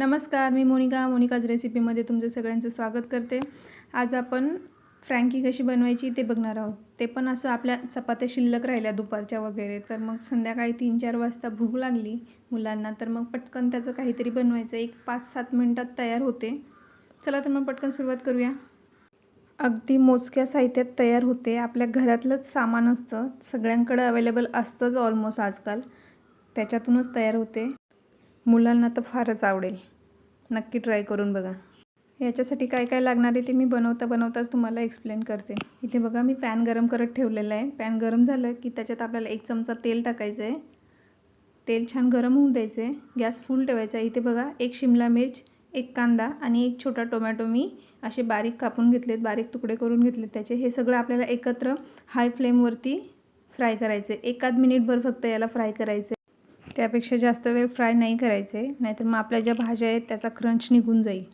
नमस्कार मी मोनिका. मोनिकाज रेसिपीमध्ये तुमचं सगळ्यांचं स्वागत करते. आज आपण फ्रँकी कशी बनवायची ते बघणार आहोत. ते पण असं आपल्या चपात्या शिल्लक राहिल्या दुपारच्या वगैरे. तर मग संध्याकाळी तीन चार वाजता भूक लागली मुलांना तर मग पटकन त्याचं काहीतरी बनवायचं. एक पाच सात मिनटात तयार होते. चला तर मग पटकन सुरुवात करूया. अगदी मोजक्या साहित्यात तयार होते. आपल्या घरातलंच सामान असतं. सगळ्यांकडं अवेलेबल असतंच ऑलमोस्ट आजकाल. त्याच्यातूनच तयार होते. मुलांना तर फारच आवडेल. नक्की ट्राय करून बघा. याच्यासाठी काय काय लागणार आहे ते मी बनवता बनवताच तुम्हाला एक्सप्लेन करते. इथे बघा मी पॅन गरम करत ठेवलेलं आहे. पॅन गरम झालं की त्याच्यात आपल्याला एक चमचा तेल टाकायचं आहे. तेल छान गरम होऊन द्यायचं आहे. गॅस फुल ठेवायचा आहे. इथे बघा एक शिमला मिर्च एक कांदा आणि एक छोटा टोमॅटो मी असे बारीक कापून घेतलेत बारीक तुकडे करून घेतलेत. त्याचे हे सगळं आपल्याला एकत्र हाय फ्लेमवरती फ्राय करायचे एकाद मिनिटभर फक्त याला फ्राय करायचे त्यापेक्षा जास्त वेळ फ्राय नाही करायचे नाहीतर मग आपल्या ज्या भाज्या आहेत त्याचा क्रंच निघून जाईल.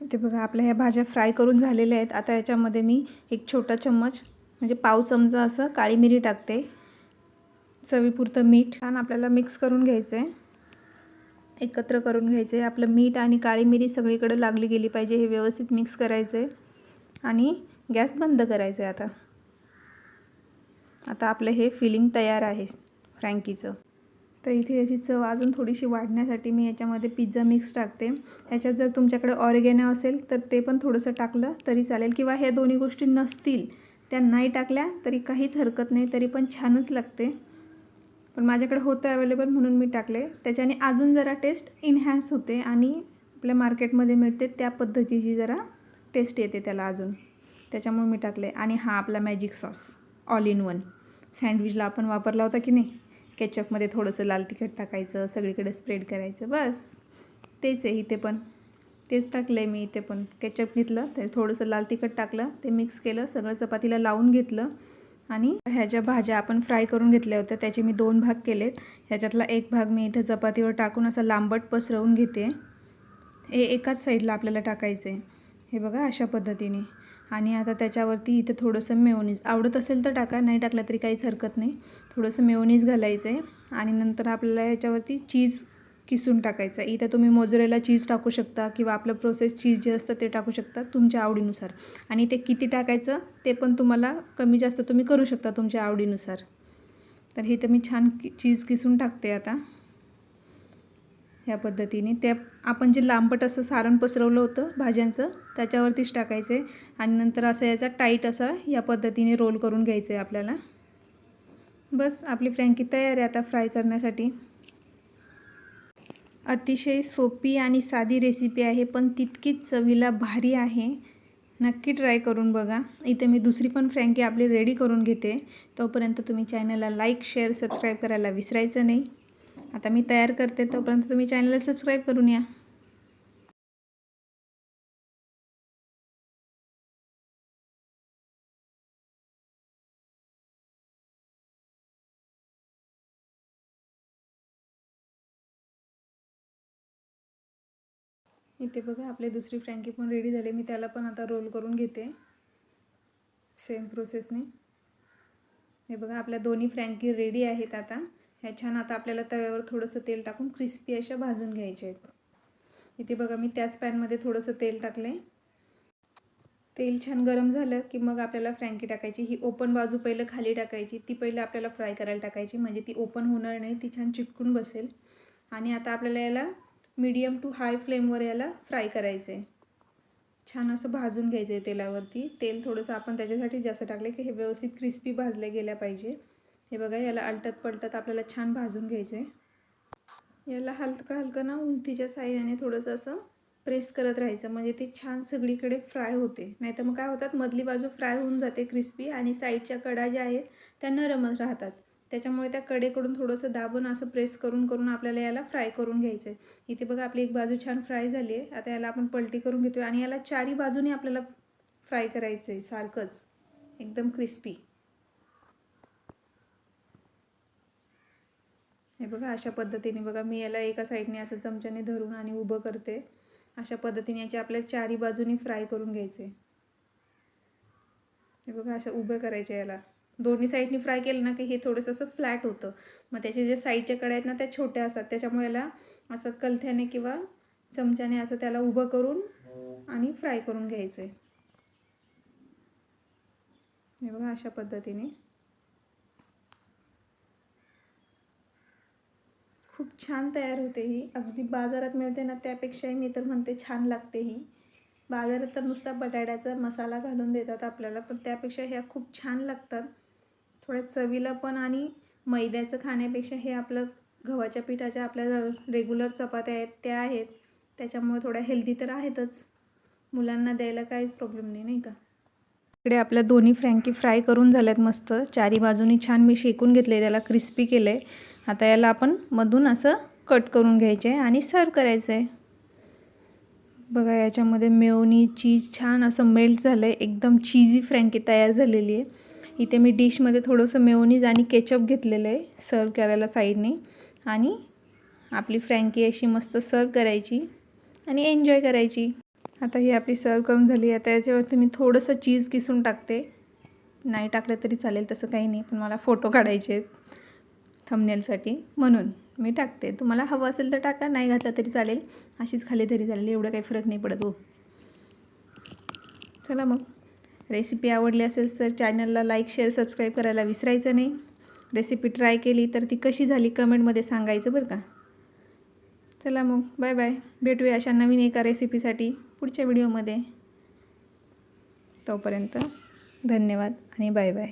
ते बघा आपल्या ह्या भाज्या फ्राय करून झालेल्या आहेत. आता याच्यामध्ये मी एक छोटा चम्मच म्हणजे पाव चमचा असं काळी मिरी टाकते. चवीपुरतं मीठ छान आपल्याला मिक्स करून घ्यायचं आहे एकत्र करून घ्यायचं आहे आपलं मीठ आणि काळी मिरी सगळीकडे लागली गेली पाहिजे हे व्यवस्थित मिक्स करायचं आहे आणि गॅस बंद करायचं आहे आता. आता आपलं हे फिलिंग तयार आहे फ्रँकीचं. तर इथे याची चव अजून थोडीशी वाढण्यासाठी मी याच्यामध्ये पिझ्झा मिक्स टाकते. ह्याच्यात जर तुमच्याकडे ऑरिगॅनो असेल तर ते पण थोडंसं टाकलं तरी चालेल. किंवा ह्या दोन्ही गोष्टी नसतील त्या नाही टाकल्या तरी काहीच हरकत नाही तरी पण छानच लागते. पण माझ्याकडे होतं अवेलेबल म्हणून मी टाकले. त्याच्याने अजून जरा टेस्ट इन्हॅन्स होते आणि आपल्या मार्केटमध्ये मिळते त्या पद्धतीची जरा टेस्ट येते त्याला अजून. त्याच्यामुळे मी टाकले. आणि हा आपला magic sauce all in one सँडविचला आपण वापरला होता की नाही? केचपमध्ये थोडंसं लाल तिखट टाकायचं सगळीकडे स्प्रेड करायचं बस. तेच आहे इथे पण. तेच टाकलं आहे मी इथे पण. केचप घेतलं ते थोडंसं लाल तिखट टाकलं ते मिक्स केलं सगळं चपातीला लावून घेतलं आणि ह्या ज्या भाज्या आपण फ्राय करून घेतल्या होत्या त्याचे मी दोन भाग केलेत. ह्याच्यातला एक भाग मी इथं चपातीवर टाकून असा लांबट पसरवून घेते. हे एकाच साईडला आपल्याला टाकायचं आहे हे बघा अशा पद्धतीने. आणि आता त्याच्यावरती इथे थोडंसं मेवनीज आवडत असेल तर टाका नाही टाकलं तरी काहीच हरकत नाही. थोडंसं मेवनीज घालायचं आहे आणि नंतर आपल्याला याच्यावरती चीज किसून टाकायचं. इथं तुम्ही मोजरेला चीज टाकू शकता किंवा आपलं प्रोसेस चीज जे असतं ते टाकू शकता तुमच्या आवडीनुसार. आणि ते किती टाकायचं ते पण तुम्हाला कमी जास्त तुम्ही करू शकता तुमच्या आवडीनुसार. तर हे तर मी छान कि चीज किसून टाकते आता. ह्या पद्धतीने. त्या आपण जे लांबट असं सारण पसरवलं होतं भाज्यांचं त्याच्यावरतीच टाकायचं. आहे आणि नंतर असं याचा टाईट असा या पद्धतीने रोल करून घ्यायचं आहे आपल्याला. बस आपली फ्रँकी तयार आहे आता फ्राय करण्यासाठी. अतिशय सोपी आणि साधी रेसिपी आहे पण तितकीच चवीला भारी आहे. नक्की ट्राय करून बघा. इथे मी दुसरी पण फ्रँकी आपली रेडी करून घेते. तोपर्यंत तुम्ही चॅनलला लाईक शेअर सबस्क्राईब करायला विसरायचं नाही. आता मी तयार करते. तोपर्यंत तुम्ही चॅनलला सबस्क्राईब करून या. इथे बघा आपली दुसरी फ्रँकी पण रेडी झाली. मी त्याला पण आता रोल करून घेते. सेम प्रोसेसने हे बघा आपल्या दोन्ही फ्रँकी रेडी आहेत आता. ह्या छान आता आपल्याला तव्यावर थोडंसं तेल टाकून क्रिस्पी अशा भाजून घ्यायच्या आहेत. इथे बघा मी त्याच पॅनमध्ये थोडंसं तेल टाकले तेल छान गरम झालं की मग आपल्याला फ्रँकी टाकायची. ही ओपन बाजू पहिलं खाली टाकायची. ती पहिलं आपल्याला फ्राय करायला टाकायची. म्हणजे ती ओपन होणार नाही ती छान चिटकून बसेल. आणि आता आपल्याला याला मीडियम टू हाय फ्लेमवर याला फ्राय करायचं आहे छान असं भाजून घ्यायचं आहे तेलावरती. तेल थोडंसं आपण त्याच्यासाठी जास्त टाकले की हे व्यवस्थित क्रिस्पी भाजले गेल्या पाहिजे. हे बघा याला अलटत पलटत आपल्याला छान भाजून घ्यायचं आहे याला हलकं हलकं ना उलतीच्या साईडने थोडंसं असं प्रेस करत राहायचं. म्हणजे ते छान सगळीकडे फ्राय होते. नाहीतर मग काय होतात मधली बाजू फ्राय होऊन जाते क्रिस्पी आणि साईडच्या कडा ज्या आहेत त्या नरमच राहतात. त्याच्यामुळे त्या कडेकडून थोडंसं दाबून असं प्रेस करून करून आपल्याला याला फ्राय करून घ्यायचं आहे इथे बघा आपली एक बाजू छान फ्राय झाली आहे. आता याला आपण पलटी करून घेतो आणि याला चारी बाजूने आपल्याला फ्राय करायचं आहे सारखंच. एकदम क्रिस्पी. हे बघा अशा पद्धतीने बघा मी याला एका साईडने असं चमच्याने धरून आणि उभं करते. अशा पद्धतीने याचे आपल्या चारी बाजूनी फ्राय करून घ्यायचे हे बघा अशा उभं करायचे याला. दोन्ही साईडनी फ्राय केलं ना की हे थोडंसं असं फ्लॅट होतं. मग त्याचे जे साईडच्या कड्या आहेत ना त्या छोट्या असतात. त्याच्यामुळे याला असं कलथ्याने किंवा चमच्याने असं त्याला उभं करून आणि फ्राय करून घ्यायचं आहे हे बघा अशा पद्धतीने. खूप छान तयार होते ही. अगदी बाजारात मिळते ना त्यापेक्षाही मी तर म्हणते छान लागते ही. बाजारात तर नुसता बटाट्याचा मसाला घालून देतात आपल्याला पण त्यापेक्षा ह्या खूप छान लागतात. थोड्या चवीला पण आणि मैद्याचं खाण्यापेक्षा हे आपलं गव्हाच्या पिठाच्या आपल्या रेग्युलर चपात्या आहेत त्या आहेत. त्याच्यामुळे थोड्या हेल्दी तर आहेतच. मुलांना द्यायला काहीच प्रॉब्लेम नाही नाही का? इकडे आपल्या दोन्ही फ्रँकी फ्राय करून झाल्यात मस्त. चारी बाजूनी छान मी शेकून घेतले त्याला क्रिस्पी केलं आहे आता याला आपण मधून असं कट करून घ्यायचे आहे आणि सर्व करायचं आहे बघा याच्यामध्ये मेवनी चीज छान असं मेल्ट झालं आहे एकदम चीजी फ्रँकी तयार झालेली आहे इथे मी डिशमध्ये थोडंसं मेवनीज आणि केचअप घेतलेलं आहे सर्व करायला साईडने. आणि आपली फ्रँकी अशी मस्त सर्व करायची आणि एन्जॉय करायची. आता ही आपली सर्व करून झाली. आता याच्यावरती मी थोडंसं चीज किसून टाकते. नाही टाकलं तरी चालेल तसं काही नाही. पण मला फोटो काढायचे आहेत थमनेलसाठी म्हणून मी टाकते. तुम्हाला हवं असेल तर टाका नाही घातलं तरी चालेल. अशीच खाली तरी चालेल एवढं काही फरक नाही पडत. हो. चला मग. रेसिपी आवडली असेल तर चॅनलला लाईक शेअर सबस्क्राईब करायला विसरायचं नाही. रेसिपी ट्राय केली तर ती कशी झाली कमेंटमध्ये सांगायचं बरं का. चला मग बाय बाय. भेटूया अशा नवीन एका रेसिपीसाठी पुढच्या व्हिडिओमध्ये. तोपर्यंत धन्यवाद आणि बाय बाय.